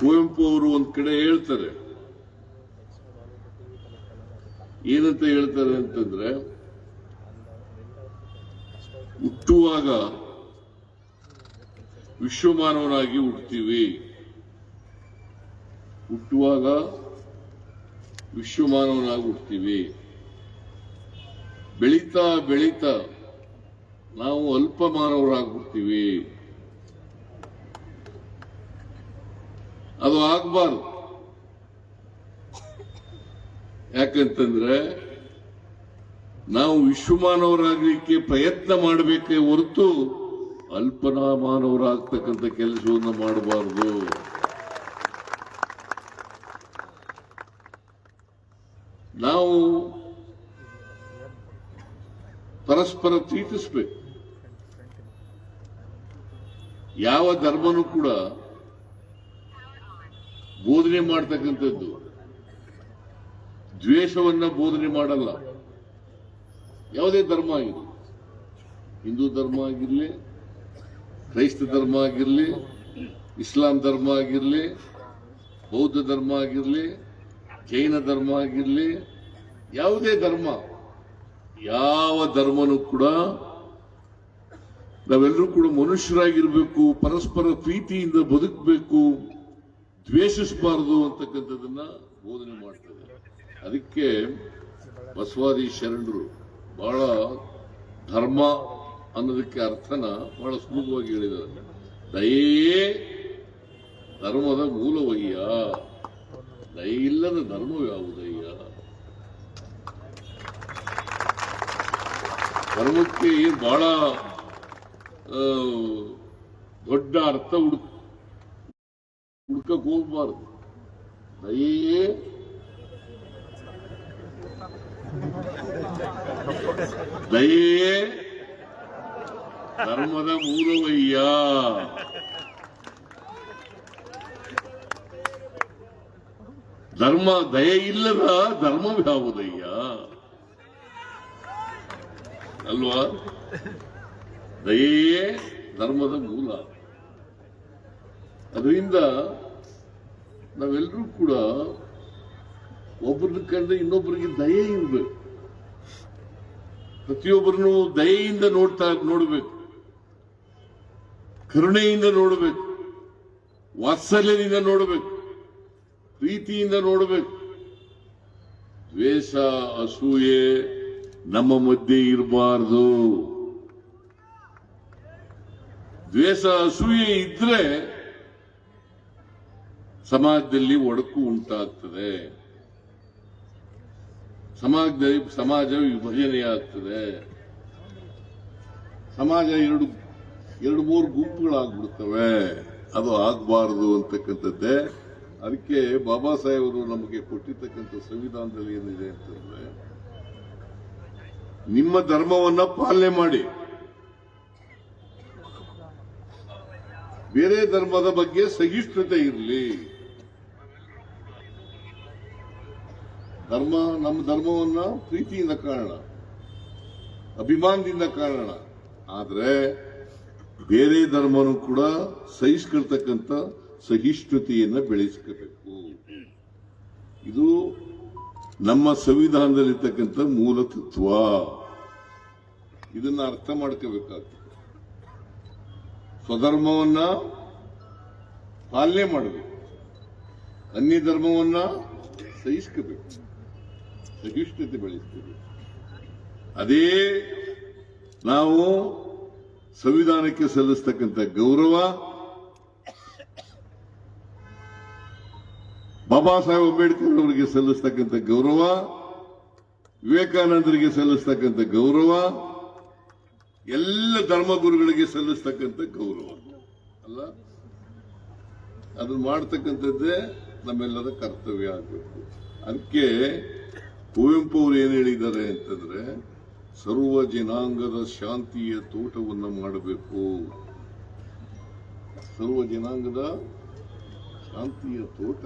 ಕುವೆಂಪು ಅವರು ಒಂದ್ ಕಡೆ ಹೇಳ್ತಾರೆ. ಏನಂತ ಹೇಳ್ತಾರೆ ಅಂತಂದ್ರೆ, ಹುಟ್ಟುವಾಗ ವಿಶ್ವಮಾನವನಾಗಿ ಹುಡ್ತೀವಿ ಹುಟ್ಟುವಾಗ ವಿಶ್ವಮಾನವನಾಗಿ ಹುಡ್ತೀವಿ ಬೆಳೀತಾ ಬೆಳೀತಾ ನಾವು ಅಲ್ಪ ಮಾನವರಾಗ್ಬಿಡ್ತೀವಿ ಅದು ಆಗ್ಬಾರ್ದು. ಯಾಕಂತಂದ್ರೆ ನಾವು ವಿಶ್ವಮಾನವರಾಗಲಿಕ್ಕೆ ಪ್ರಯತ್ನ ಮಾಡಬೇಕೇ ಹೊರತು ಅಲ್ಪನಾ ಮಾನವರಾಗ್ತಕ್ಕಂಥ ಕೆಲಸವನ್ನು ಮಾಡಬಾರದು. ನಾವು ಪರಸ್ಪರ ಪ್ರೀತಿಸ್ಬೇಕು. ಯಾವ ಧರ್ಮನೂ ಕೂಡ ಬೋಧನೆ ಮಾಡ್ತಕ್ಕಂಥದ್ದು. ದ್ವೇಷವನ್ನ ಬೋಧನೆ ಮಾಡಲ್ಲ. ಯಾವುದೇ ಧರ್ಮ ಆಗಿರಲಿ. ಹಿಂದೂ ಧರ್ಮ ಆಗಿರಲಿ, ಕ್ರೈಸ್ತ ಧರ್ಮ ಆಗಿರಲಿ, ಇಸ್ಲಾಂ ಧರ್ಮ ಆಗಿರಲಿ, ಬೌದ್ಧ ಧರ್ಮ ಆಗಿರಲಿ, ಜೈನ ಧರ್ಮ ಆಗಿರಲಿ, ಯಾವುದೇ ಧರ್ಮ, ಯಾವ ಧರ್ಮನೂ ಕೂಡ ನಾವೆಲ್ಲರೂ ಕೂಡ ಮನುಷ್ಯರಾಗಿರ್ಬೇಕು, ಪರಸ್ಪರ ಪ್ರೀತಿಯಿಂದ ಬದುಕಬೇಕು. ದ್ವೇಷಿಸಬಾರದು ಅಂತಕ್ಕಂಥದ್ದನ್ನ ಬೋಧನೆ ಮಾಡ್ತದೆ. ಅದಕ್ಕೆ ಬಸವಾದಿ ಶರಣರು ಬಹಳ ಧರ್ಮ ಅನ್ನೋದಕ್ಕೆ ಅರ್ಥನ ಬಹಳ ಸುಲಭವಾಗಿ ಹೇಳಿದ್ದಾರೆ. ದಯೇ ಧರ್ಮದ ಮೂಲವಯ್ಯ. ದಯೆ ಇಲ್ಲದ ಧರ್ಮ ಯಾವುದಯ್ಯ? ಧರ್ಮಕ್ಕೆ ಬಹಳ ದೊಡ್ಡ ಅರ್ಥ ಹುಡುಕ್ ಹುಡ್ಕಕ್ ಹೋಗ್ಬಾರ್ದು. ದಯೇ ದಯೇ ಧರ್ಮದ ಮೂಲವಯ್ಯ. ಧರ್ಮ, ದಯೆ ಇಲ್ಲದ ಧರ್ಮವ್ಯಾವುದಯ್ಯ ಅಲ್ವಾ? ದಯೆಯೇ ಧರ್ಮದ ಮೂಲ. ಅದರಿಂದ ನಾವೆಲ್ಲರೂ ಕೂಡ ಒಬ್ಬರನ್ನ ಕಂಡ್ರೆ ಇನ್ನೊಬ್ಬರಿಗೆ ದಯೆ ಇರಬೇಕು. ಪ್ರತಿಯೊಬ್ಬರನ್ನು ದಯೆಯಿಂದ ನೋಡ್ತಾ ನೋಡಬೇಕು. ಕರುಣೆಯಿಂದ ನೋಡಬೇಕು. ವಾತ್ಸಲ್ಯದಿಂದ ನೋಡಬೇಕು. ಪ್ರೀತಿಯಿಂದ ನೋಡಬೇಕು. ದ್ವೇಷ, ಅಸೂಯೆ ನಮ್ಮ ಮಧ್ಯೆ ಇರಬಾರದು. ದ್ವೇಷ, ಅಸೂಯೆ ಇದ್ರೆ ಸಮಾಜದಲ್ಲಿ ಒಡಕು ಉಂಟಾಗ್ತದೆ. ಸಮಾಜದಲ್ಲಿ ಸಮಾಜ ವಿಭಜನೆಯಾಗ್ತದೆ. ಸಮಾಜ ಎರಡು ಎರಡು ಮೂರು ಗುಂಪುಗಳಾಗ್ಬಿಡ್ತವೆ. ಅದು ಆಗಬಾರದು ಅಂತಕ್ಕಂಥದ್ದೇ. ಅದಕ್ಕೆ ಬಾಬಾ ಸಾಹೇಬರು ನಮಗೆ ಕೊಟ್ಟಿರ್ತಕ್ಕಂಥ ಸಂವಿಧಾನದಲ್ಲಿ ಏನಿದೆ ಅಂತಂದ್ರೆ, ನಿಮ್ಮ ಧರ್ಮವನ್ನ ಪಾಲನೆ ಮಾಡಿ. ಬೇರೆ ಧರ್ಮದ ಬಗ್ಗೆ ಸಹಿಷ್ಣುತೆ ಇರಲಿ. ಧರ್ಮ, ನಮ್ಮ ಧರ್ಮವನ್ನ ಪ್ರೀತಿಯಿಂದ ಕಾಣೋಣ ಅಭಿಮಾನದಿಂದ ಕಾಣೋಣ ಆದರೆ ಬೇರೆ ಧರ್ಮನೂ ಕೂಡ ಸಹಿಸ್ಕೊಳ್ತಕ್ಕಂಥ ಸಹಿಷ್ಣುತೆಯನ್ನ ಬೆಳೆಸ್ಕೋಬೇಕು. ಇದು ನಮ್ಮ ಸಂವಿಧಾನದಲ್ಲಿರ್ತಕ್ಕಂಥ ಮೂಲ ತತ್ವ. ಇದನ್ನ ಅರ್ಥ ಮಾಡ್ಕೋಬೇಕಾಗ್ತದೆ. ಸ್ವಧರ್ಮವನ್ನ ಪಾಲನೆ ಮಾಡಬೇಕು. ಅನ್ಯ ಧರ್ಮವನ್ನ ಸಹಿಸ್ಕೋಬೇಕು ಸಹಿಷ್ಣುತೆ ಬೆಳೆಸ್ಕೋಬೇಕು ಅದೇ ನಾವು ಸಂವಿಧಾನಕ್ಕೆ ಸಲ್ಲಿಸ್ತಕ್ಕಂಥ ಗೌರವ, ಬಾಬಾ ಸಾಹೇಬ್ ಅಂಬೇಡ್ಕರ್ ಅವರಿಗೆ ಸಲ್ಲಿಸ್ತಕ್ಕಂಥ ಗೌರವ, ವಿವೇಕಾನಂದರಿಗೆ ಸಲ್ಲಿಸ್ತಕ್ಕಂಥ ಗೌರವ, ಎಲ್ಲ ಧರ್ಮಗುರುಗಳಿಗೆ ಸಲ್ಲಿಸ್ತಕ್ಕಂಥ ಗೌರವ. ಅಲ್ಲ? ಅದು ಮಾಡ್ತಕ್ಕಂಥದ್ದೇ ನಮ್ಮೆಲ್ಲರ ಕರ್ತವ್ಯ ಆಗಬೇಕು. ಅದಕ್ಕೆ ಕುವೆಂಪು ಅವರು ಏನ್ ಹೇಳಿದ್ದಾರೆ ಅಂತಂದ್ರೆ, ಸರ್ವ ಜನಾಂಗದ ಶಾಂತಿಯ ತೋಟವನ್ನು ಮಾಡಬೇಕು. ಸರ್ವ ಜನಾಂಗದ ಶಾಂತಿಯ ತೋಟ.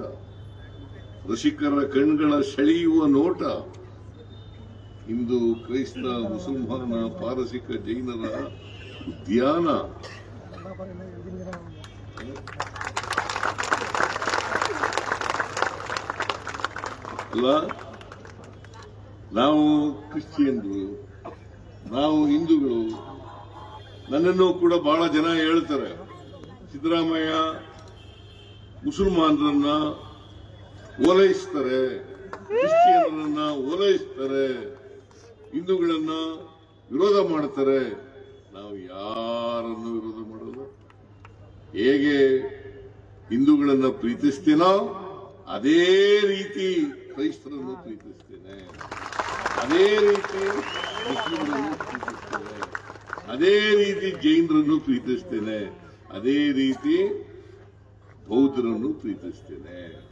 ರಸಿಕರ ಕಣ್ಗಳ ಸೆಳೆಯುವ ನೋಟ. ಇಂದು ಕ್ರೈಸ್ತ ಮುಸಲ್ಮಾನ ಪಾರಸಿಕ ಜೈನರ ಉದ್ಯಾನ. ಅಲ್ಲ ನಾವು ಕ್ರಿಶ್ಚಿಯನ್ರು, ನಾವು ಹಿಂದೂಗಳು, ನನ್ನನ್ನು ಕೂಡ ಬಹಳ ಜನ ಹೇಳ್ತಾರೆ. ಸಿದ್ದರಾಮಯ್ಯ ಮುಸಲ್ಮಾನರನ್ನ ಓಲೈಸ್ತಾರೆ, ಕ್ರಿಶ್ಚಿಯನ್ರನ್ನ ಓಲೈಸ್ತಾರೆ, ಹಿಂದೂಗಳನ್ನ ವಿರೋಧ ಮಾಡ್ತಾರೆ. ನಾವು ಯಾರನ್ನು ವಿರೋಧ ಮಾಡಲ್ಲ ಹೇಗೆ ಹಿಂದೂಗಳನ್ನ ಪ್ರೀತಿಸ್ತೀನೋ ಅದೇ ರೀತಿ ಕ್ರೈಸ್ತರನ್ನು ಪ್ರೀತಿಸ್ತೇನೆ. ಅದೇ ರೀತಿ ಪ್ರೀತಿಸ್ತೇನೆ. ಅದೇ ರೀತಿ ಜೈನರನ್ನು ಪ್ರೀತಿಸ್ತೇನೆ. ಅದೇ ರೀತಿ ಬೌದ್ಧರನ್ನು ಪ್ರೀತಿಸ್ತೇನೆ.